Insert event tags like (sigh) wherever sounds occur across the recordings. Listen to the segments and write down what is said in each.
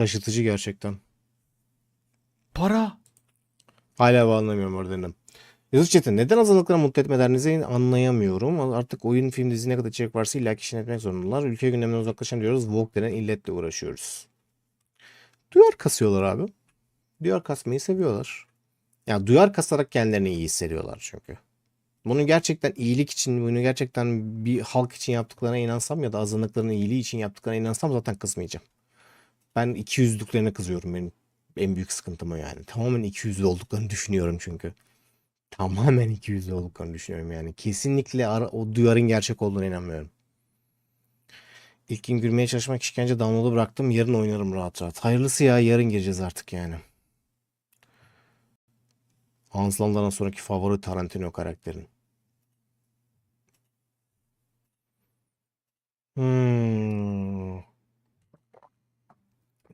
Şaşırtıcı gerçekten. Para. Hala anlamıyorum oradan. Yusuf Çetin neden azınlıkları mutlu etmelerinizi anlayamıyorum. Artık oyun, film, dizi ne kadar içerik varsa illa kişinin etmek zorundalar. Ülke gündeminden uzaklaşan diyoruz. Vogue denen illetle uğraşıyoruz. Duyar kasıyorlar abi. Duyar kasmayı seviyorlar. Ya duyar kasarak kendilerini iyi hissediyorlar çünkü. Bunu gerçekten iyilik için, bunu gerçekten bir halk için yaptıklarına inansam ya da azınlıkların iyiliği için yaptıklarına inansam zaten kızmayacağım. Ben iki yüzlüklerine kızıyorum benim en büyük sıkıntım o yani. Tamamen iki yüzlü olduklarını düşünüyorum çünkü. Tamamen iki yüzlü olduklarını düşünüyorum yani. Kesinlikle ara, o duyarın gerçek olduğuna inanmıyorum. İlk gün gülmeye çalışmak işkence download'u bıraktım. Yarın oynarım rahat rahat. Hayırlısı ya yarın gireceğiz artık yani. Hans Landa'dan sonraki favori Tarantino karakterin. Hmm.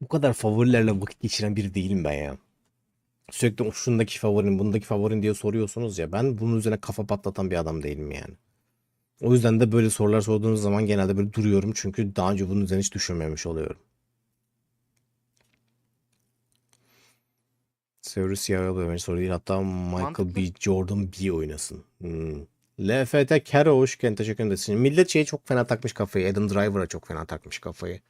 Bu kadar favorilerle vakit geçiren biri değilim ben ya. Sürekli şundaki favorin, bundaki favorin diye soruyorsunuz ya. Ben bunun üzerine kafa patlatan bir adam değilim yani. O yüzden de böyle sorular sorduğunuz zaman genelde böyle duruyorum. Çünkü daha önce bunun üzerine hiç düşünmemiş oluyorum. Severus oluyor bence soru değil. Hatta Michael Mantıklı. B. Jordan B oynasın. Hmm. LFT Kero hoş geldin. Teşekkür ederim. Millet şeye çok fena takmış kafayı. Adam Driver'a çok fena takmış kafayı.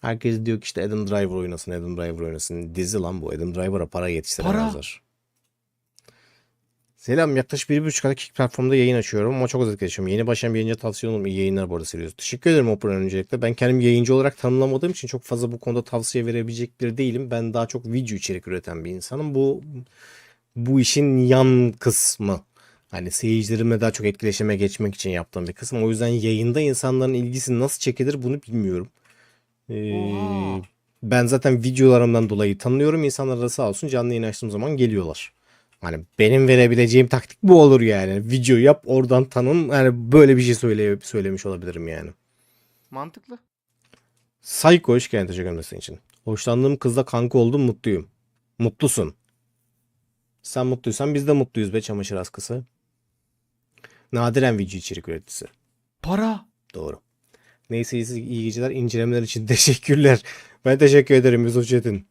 Herkes diyor ki işte Adam Driver oynasın, Adam Driver oynasın. Dizi lan bu. Adam Driver'a para yetiştiremezler. Selam. Yaklaşık bir buçuk aylık ilk platformda yayın açıyorum ama çok özellikle yaşıyorum. Yeni başlayan bir yayıncı tavsiye olurum. İyi yayınlar bu arada seviyoruz. Teşekkür ederim Oprah öncelikle. Ben kendimi yayıncı olarak tanımlamadığım için çok fazla bu konuda tavsiye verebilecek biri değilim. Ben daha çok video içerik üreten bir insanım. Bu bu işin yan kısmı. Hani seyircilerimle daha çok etkileşime geçmek için yaptığım bir kısım. O yüzden yayında insanların ilgisi nasıl çekilir bunu bilmiyorum. Ee, Oha. ben zaten videolarımdan dolayı tanıyorum. İnsanlar da sağ olsun canlı yayın açtığım zaman geliyorlar. Hani benim verebileceğim taktik bu olur yani. Video yap oradan tanın. Yani böyle bir şey söyle, söylemiş olabilirim yani. Mantıklı. Psycho hoş geldin teşekkür ederim senin için. Hoşlandığım kızla kanka oldum mutluyum. Mutlusun. Sen mutluysan biz de mutluyuz be çamaşır askısı. Nadiren video içerik üreticisi. Para. Doğru. Neyse iyi, geceler. İncelemeler için (laughs) teşekkürler. Ben teşekkür ederim Yusuf Çetin.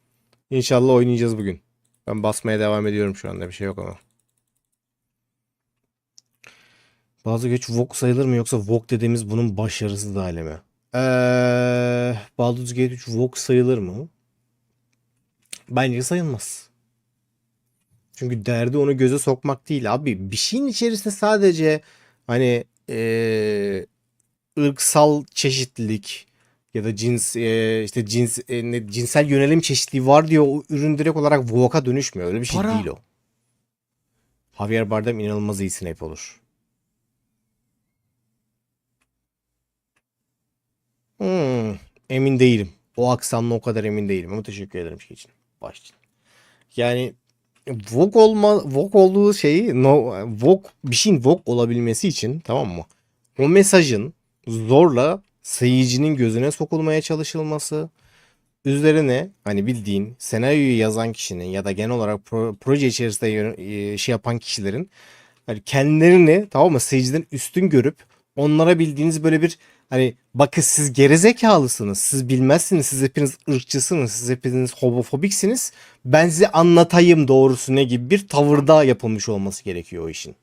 İnşallah oynayacağız bugün. Ben basmaya devam ediyorum şu anda. Bir şey yok ama. Bazı göç VOG sayılır mı yoksa VOG dediğimiz bunun başarısı da hali mi? Ee, Baldur's Gate 3 VOG sayılır mı? Bence sayılmaz. Çünkü derdi onu göze sokmak değil abi. Bir şeyin içerisinde sadece hani ee, ırksal çeşitlilik ya da cins e, işte cins e, ne- cinsel yönelim çeşitliliği var diyor o ürün direkt olarak VOG'a dönüşmüyor. Öyle bir şey Para. değil o. Javier Bardem inanılmaz iyi Snape olur. Hmm, emin değilim. O aksanla o kadar emin değilim ama teşekkür ederim şey için. Baş için. Yani Vogue olma Vogue olduğu şeyi no Vogue bir şeyin Vogue olabilmesi için tamam mı? O mesajın zorla seyircinin gözüne sokulmaya çalışılması üzerine hani bildiğin senaryoyu yazan kişinin ya da genel olarak pro- proje içerisinde e, şey yapan kişilerin hani kendilerini tamam mı seyirciden üstün görüp onlara bildiğiniz böyle bir hani bakın siz gerizekalısınız siz bilmezsiniz siz hepiniz ırkçısınız siz hepiniz homofobiksiniz ben size anlatayım doğrusu ne gibi bir tavırda yapılmış olması gerekiyor o işin.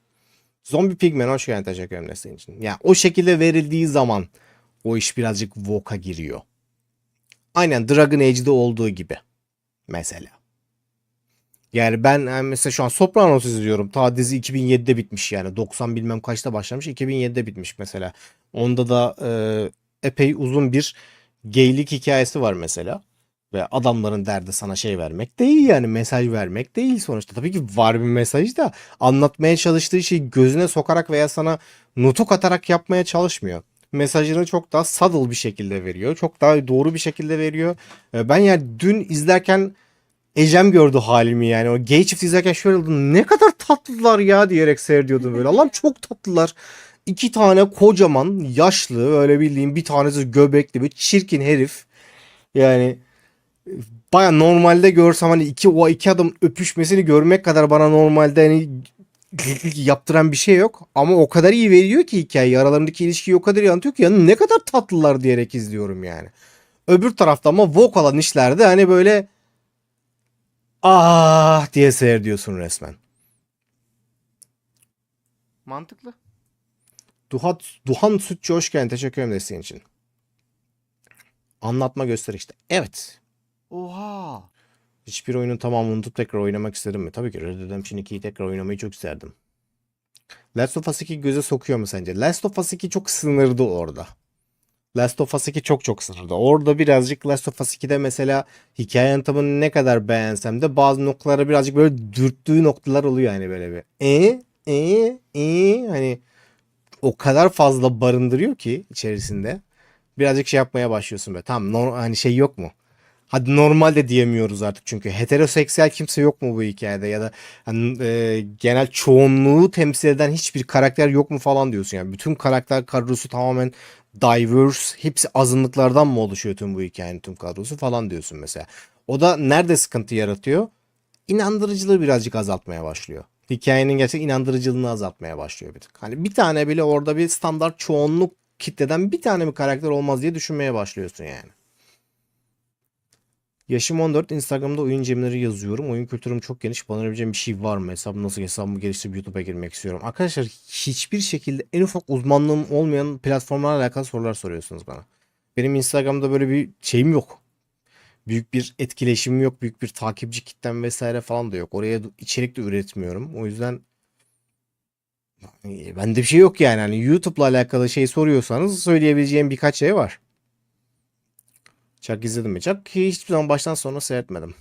Zombie Pigman hoş geldin teşekkür ederim desteğin için. Yani o şekilde verildiği zaman o iş birazcık voka giriyor. Aynen Dragon Age'de olduğu gibi. Mesela. Yani ben yani mesela şu an Sopranos izliyorum. Ta dizi 2007'de bitmiş yani. 90 bilmem kaçta başlamış. 2007'de bitmiş mesela. Onda da e, epey uzun bir geylik hikayesi var mesela. Ve adamların derdi sana şey vermek değil yani mesaj vermek değil sonuçta. Tabii ki var bir mesaj da anlatmaya çalıştığı şeyi gözüne sokarak veya sana nutuk atarak yapmaya çalışmıyor. Mesajını çok daha subtle bir şekilde veriyor. Çok daha doğru bir şekilde veriyor. Ee, Ben yani dün izlerken Ecem gördü halimi yani. O gay çift izlerken şöyle oldu. Ne kadar tatlılar ya diyerek seyrediyordum böyle. Allah'ım çok tatlılar. İki tane kocaman yaşlı öyle bildiğim bir tanesi göbekli bir çirkin herif. Yani baya normalde görsem hani iki o iki adam öpüşmesini görmek kadar bana normalde hani yaptıran bir şey yok. Ama o kadar iyi veriyor ki hikayeyi. Aralarındaki ilişkiyi o kadar iyi anlatıyor ki ya ne kadar tatlılar diyerek izliyorum yani. Öbür tarafta ama Vogue olan işlerde hani böyle ah diye seyrediyorsun resmen. Mantıklı. Duhan, Duhan Sütçü hoş geldin. Teşekkür ederim desteğin için. Anlatma göster işte. Evet. Oha. Hiçbir oyunun tamamını unutup tekrar oynamak istedim mi? Tabii ki Red Dead Redemption 2'yi tekrar oynamayı çok isterdim. Last of Us 2 göze sokuyor mu sence? Last of Us 2 çok sınırdı orada. Last of Us 2 çok çok sınırdı. Orada birazcık Last of Us 2'de mesela hikaye anlatımını ne kadar beğensem de bazı noktalara birazcık böyle dürttüğü noktalar oluyor yani böyle bir. E e e hani o kadar fazla barındırıyor ki içerisinde. Birazcık şey yapmaya başlıyorsun böyle. Nor- hani şey yok mu? Hadi normal de diyemiyoruz artık çünkü heteroseksüel kimse yok mu bu hikayede ya da hani, e, genel çoğunluğu temsil eden hiçbir karakter yok mu falan diyorsun yani bütün karakter kadrosu tamamen diverse hepsi azınlıklardan mı oluşuyor tüm bu hikayenin tüm kadrosu falan diyorsun mesela. O da nerede sıkıntı yaratıyor? İnandırıcılığı birazcık azaltmaya başlıyor. Hikayenin gerçek inandırıcılığını azaltmaya başlıyor bir tık. Hani bir tane bile orada bir standart çoğunluk kitleden bir tane mi karakter olmaz diye düşünmeye başlıyorsun yani. Yaşım 14. Instagram'da oyun cemleri yazıyorum. Oyun kültürüm çok geniş. Bana bir şey var mı? Hesabım nasıl hesabımı geliştirip YouTube'a girmek istiyorum. Arkadaşlar hiçbir şekilde en ufak uzmanlığım olmayan platformlarla alakalı sorular soruyorsunuz bana. Benim Instagram'da böyle bir şeyim yok. Büyük bir etkileşimim yok. Büyük bir takipçi kitlem vesaire falan da yok. Oraya içerik de üretmiyorum. O yüzden bende bir şey yok yani. Hani YouTube'la alakalı şey soruyorsanız söyleyebileceğim birkaç şey var. Chuck izledim mi? Chuck hiçbir zaman baştan sona seyretmedim.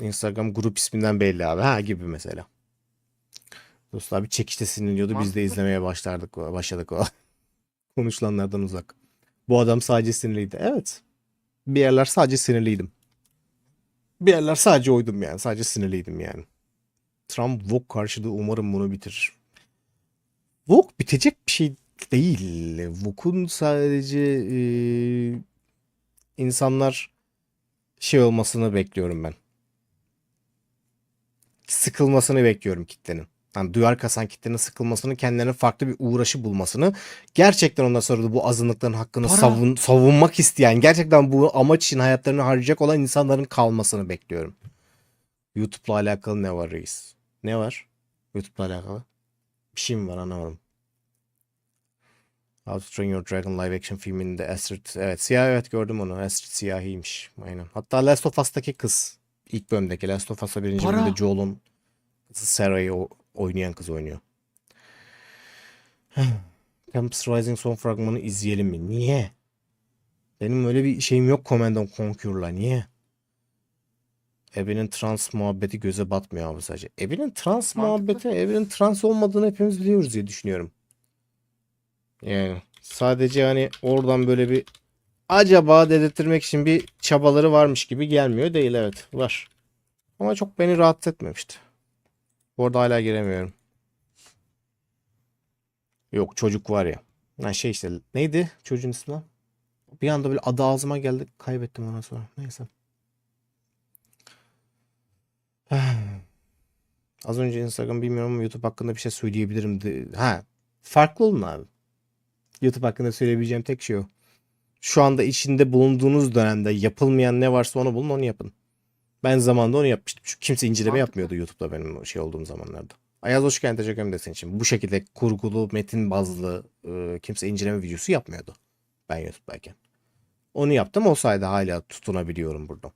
Instagram grup isminden belli abi. Ha gibi mesela. Dostlar bir çekişte sinirliyordu. Biz de izlemeye başlardık, başladık o. (laughs) Konuşulanlardan uzak. Bu adam sadece sinirliydi. Evet. Bir yerler sadece sinirliydim. Bir yerler sadece oydum yani. Sadece sinirliydim yani. Trump Vogue karşılığı umarım bunu bitirir. Vogue bitecek bir şey değil. Vogue'un sadece e, insanlar şey olmasını bekliyorum ben. Sıkılmasını bekliyorum kitlenin. Yani duyar kasan kitlenin sıkılmasını, kendilerine farklı bir uğraşı bulmasını, gerçekten ondan sonra da bu azınlıkların hakkını Para. savun, savunmak isteyen, gerçekten bu amaç için hayatlarını harcayacak olan insanların kalmasını bekliyorum. YouTube'la alakalı ne var reis? Ne var? YouTube'la alakalı? Bir şey mi var anlamadım. How to Train Your Dragon live action filminde Astrid. Evet siyah evet gördüm onu. Astrid siyahiymiş. Aynen. Hatta Last of Us'taki kız. ilk bölümdeki Last of Us'a birinci Para. bölümde Joel'un kızı Sarah'yı o- oynayan kız oynuyor. (sighs) Campus Rising son fragmanı izleyelim mi? Niye? Benim öyle bir şeyim yok Command and Conquer'la. Niye? Ebe'nin trans muhabbeti göze batmıyor abi sadece. Ebe'nin trans Mantıklı. muhabbeti, Ebe'nin trans olmadığını hepimiz biliyoruz diye düşünüyorum. Yani sadece hani oradan böyle bir acaba dedirtmek için bir çabaları varmış gibi gelmiyor değil evet var. Ama çok beni rahatsız etmemişti. Bu arada hala giremiyorum. Yok çocuk var ya. Ha şey işte neydi çocuğun ismi? Bir anda böyle adı ağzıma geldi kaybettim ondan sonra. Neyse. (sighs) Az önce Instagram bilmiyorum ama YouTube hakkında bir şey söyleyebilirim. Ha farklı olun abi. YouTube hakkında söyleyebileceğim tek şey o. Şu anda içinde bulunduğunuz dönemde yapılmayan ne varsa onu bulun onu yapın. Ben zamanında onu yapmıştım. Çünkü kimse inceleme yapmıyordu YouTube'da benim şey olduğum zamanlarda. Ayaz hoş geldin teşekkür ederim desin için. Bu şekilde kurgulu, metin bazlı e, kimse inceleme videosu yapmıyordu. Ben YouTube'dayken. Onu yaptım o sayede hala tutunabiliyorum burada.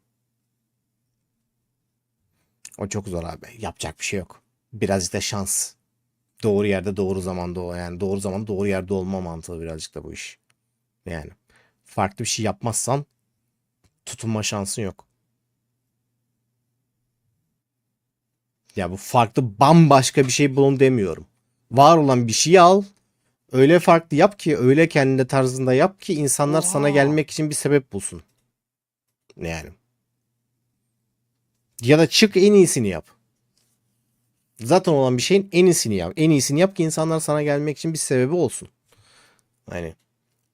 O çok zor abi. Yapacak bir şey yok. Birazcık da şans. Doğru yerde doğru zamanda o yani doğru zaman doğru yerde olma mantığı birazcık da bu iş. Yani farklı bir şey yapmazsan tutunma şansın yok. Ya bu farklı bambaşka bir şey bulun demiyorum. Var olan bir şeyi al. Öyle farklı yap ki öyle kendine tarzında yap ki insanlar sana Oha. gelmek için bir sebep bulsun. Yani. Ya da çık en iyisini yap. Zaten olan bir şeyin en iyisini yap. En iyisini yap ki insanlar sana gelmek için bir sebebi olsun. Hani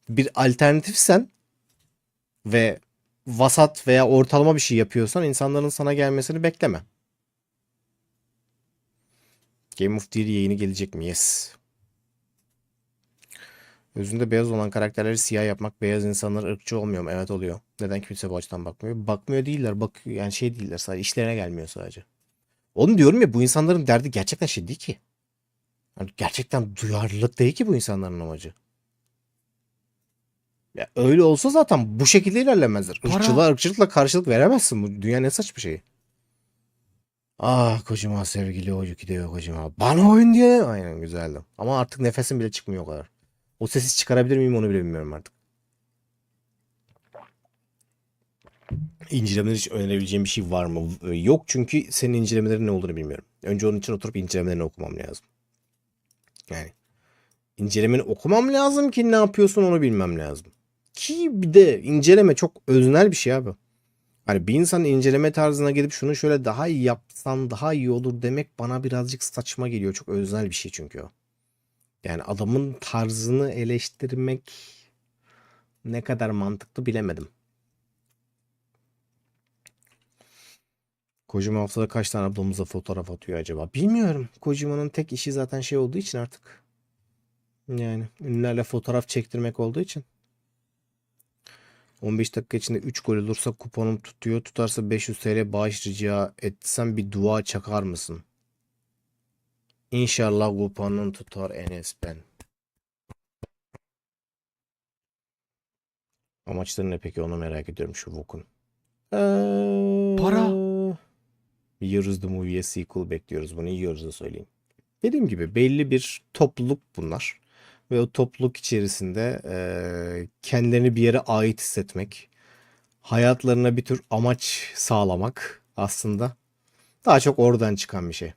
bir alternatifsen ve vasat veya ortalama bir şey yapıyorsan insanların sana gelmesini bekleme. Game of Year yayını gelecek mi? Yes. Özünde beyaz olan karakterleri siyah yapmak beyaz insanlar ırkçı olmuyor mu? Evet oluyor. Neden kimse bu açıdan bakmıyor? Bakmıyor değiller. Bak yani şey değiller sadece işlerine gelmiyor sadece. Onu diyorum ya bu insanların derdi gerçekten şey değil ki. Yani gerçekten duyarlılık değil ki bu insanların amacı. Ya öyle olsa zaten bu şekilde ilerlemezler. Para. Irkçılığa ırkçılıkla karşılık veremezsin. Bu dünya ne saçma şey. Ah kocama sevgili o gidiyor kocama. Bana oyun diye. Aynen güzeldi. Ama artık nefesim bile çıkmıyor o kadar. O sesi çıkarabilir miyim onu bile bilmiyorum artık. İncelemeler için önerebileceğim bir şey var mı? Ee, Yok çünkü senin incelemelerin ne olduğunu bilmiyorum. Önce onun için oturup incelemelerini okumam lazım. Yani incelemeni okumam lazım ki ne yapıyorsun onu bilmem lazım. Ki bir de inceleme çok öznel bir şey abi. Hani bir insanın inceleme tarzına gidip şunu şöyle daha iyi yapsan daha iyi olur demek bana birazcık saçma geliyor. Çok öznel bir şey çünkü o. Yani adamın tarzını eleştirmek ne kadar mantıklı bilemedim. Kojima haftada kaç tane ablamıza fotoğraf atıyor acaba? Bilmiyorum. Kojima'nın tek işi zaten şey olduğu için artık. Yani ünlülerle fotoğraf çektirmek olduğu için. 15 dakika içinde 3 gol olursa kuponum tutuyor. Tutarsa 500 TL bağış rica etsem bir dua çakar mısın? İnşallah kuponun tutar Enes ben. Amaçları ne peki onu merak ediyorum şu Vok'un. Para. Yiyoruz the movie'ye sequel bekliyoruz. Bunu yiyoruz da söyleyeyim. Dediğim gibi belli bir topluluk bunlar. Ve o topluluk içerisinde eee, kendilerini bir yere ait hissetmek, hayatlarına bir tür amaç sağlamak aslında daha çok oradan çıkan bir şey.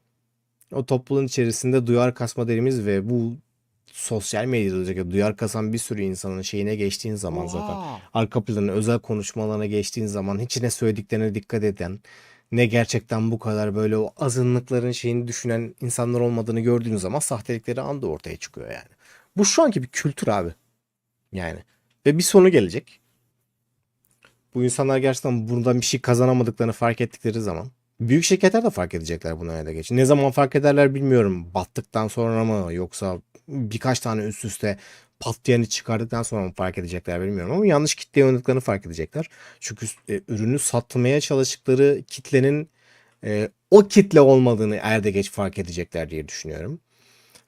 O topluluğun içerisinde duyar kasma dediğimiz ve bu sosyal medyada özellikle duyar kasan bir sürü insanın şeyine geçtiğin zaman zaten Oha. arka planına özel konuşmalarına geçtiğin zaman hiç ne söylediklerine dikkat eden ne gerçekten bu kadar böyle o azınlıkların şeyini düşünen insanlar olmadığını gördüğün zaman sahtelikleri anda ortaya çıkıyor yani. Bu şu anki bir kültür abi. Yani. Ve bir sonu gelecek. Bu insanlar gerçekten buradan bir şey kazanamadıklarını fark ettikleri zaman büyük şirketler de fark edecekler bunu öyle geç. Ne zaman fark ederler bilmiyorum. Battıktan sonra mı yoksa birkaç tane üst üste patlayanı çıkardıktan sonra mı fark edecekler bilmiyorum ama yanlış kitleye oynadıklarını fark edecekler. Çünkü e, ürünü satmaya çalıştıkları kitlenin e, o kitle olmadığını erde geç fark edecekler diye düşünüyorum.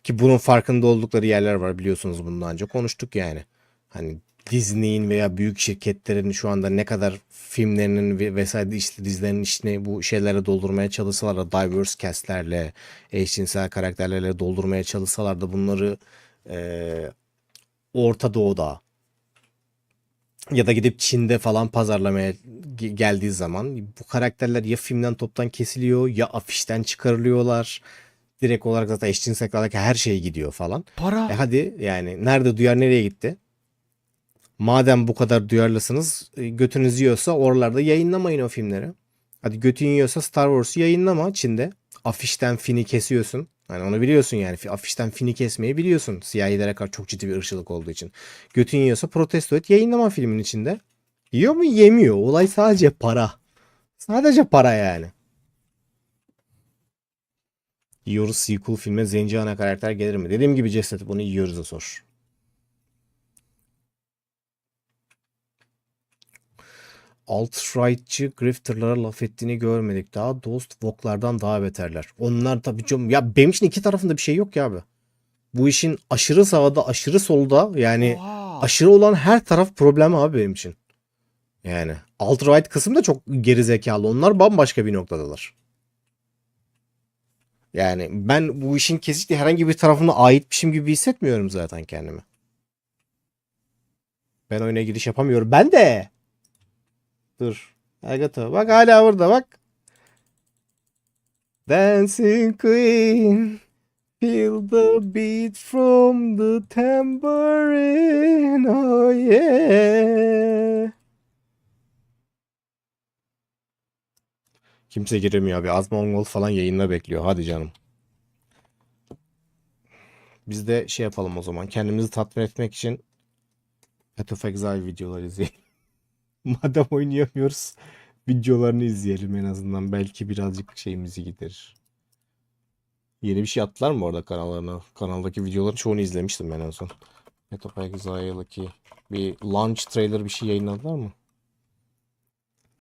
Ki bunun farkında oldukları yerler var biliyorsunuz bundan önce konuştuk yani. Hani Disney'in veya büyük şirketlerin şu anda ne kadar filmlerinin ve vesaire işte dizilerinin içine bu şeylerle doldurmaya çalışsalar da diverse castlerle, eşcinsel karakterlerle doldurmaya çalışsalar da bunları eee Orta Doğu'da ya da gidip Çin'de falan pazarlamaya ge- geldiği zaman bu karakterler ya filmden toptan kesiliyor ya afişten çıkarılıyorlar. Direkt olarak zaten eşcinsellikteki her şey gidiyor falan. E Para. hadi yani nerede duyar nereye gitti? Madem bu kadar duyarlısınız e, götünüz yiyorsa oralarda yayınlamayın o filmleri. Hadi götün yiyorsa Star Wars'u yayınlama Çin'de. Afişten fini kesiyorsun. Hani onu biliyorsun yani. Fi- Afişten fini kesmeyi biliyorsun. Siyahilere karşı çok ciddi bir ırkçılık olduğu için. Götün yiyorsa protesto et yayınlama filmin içinde. Yiyor mu yemiyor. Olay sadece para. Sadece para yani. Yiyoruz sequel filme zenci ana karakter gelir mi? Dediğim gibi ceset bunu yiyoruz da sor. Alt-rightçı grifterlara laf ettiğini görmedik. Daha dost voklardan daha beterler. Onlar tabii canım. Ya benim için iki tarafında bir şey yok ya abi. Bu işin aşırı sağda aşırı solda yani Oha. aşırı olan her taraf problem abi benim için. Yani alt-right kısım da çok geri zekalı. Onlar bambaşka bir noktadalar. Yani ben bu işin kesinlikle herhangi bir tarafına aitmişim gibi hissetmiyorum zaten kendimi. Ben oyuna giriş yapamıyorum. Ben de. Dur. Agatha. Bak hala burada bak. Dancing Queen. Feel the beat from the tambourine. Oh yeah. Kimse giremiyor abi. Az Mongol falan yayında bekliyor. Hadi canım. Biz de şey yapalım o zaman. Kendimizi tatmin etmek için Path of Exile videoları izleyelim. (laughs) Madem oynayamıyoruz videolarını izleyelim en azından. Belki birazcık şeyimizi giderir. Yeni bir şey attılar mı orada kanallarına? Kanaldaki videoların çoğunu izlemiştim ben en son. Exile 2 bir launch trailer bir şey yayınladılar mı?